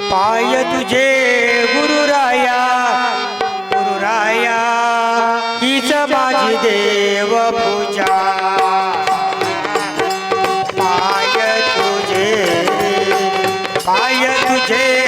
पाय तुझे गुरुराया गुरुराया हीच माझी देव पूजा. पाय तुझे पाय तुझे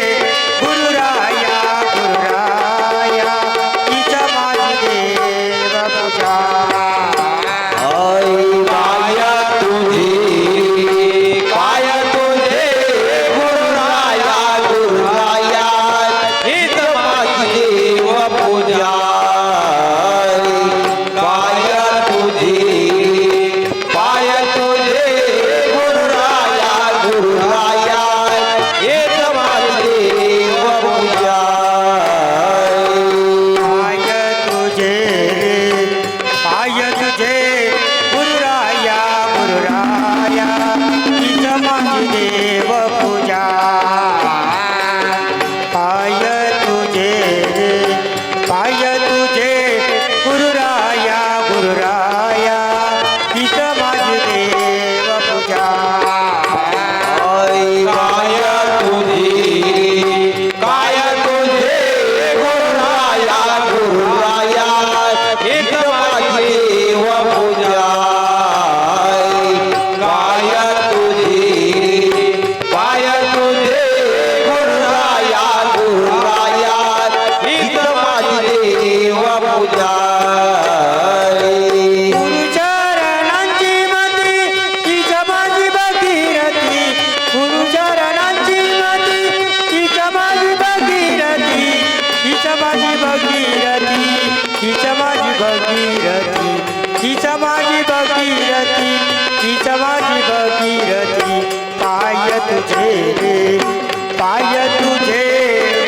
রে भगीरथी तिच्या माझी भगीरथी तिच्या माझी भगीरथी तिच्या माझी भगीरथी पाय तुझे रे पाय तुझे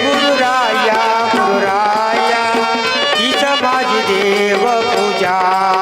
गुरुराया गुरुराया तिच्या माझी देव पूजा.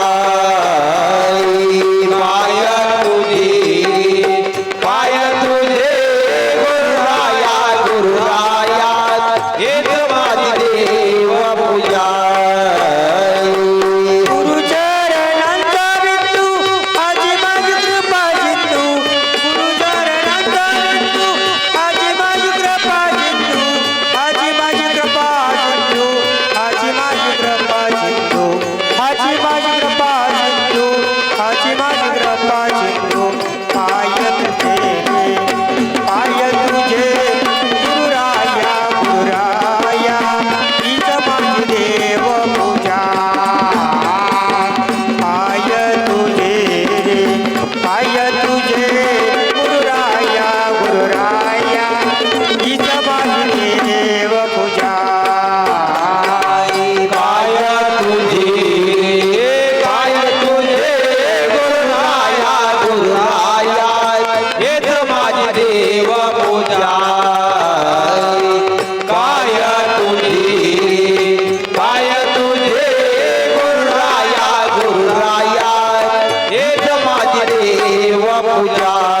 रा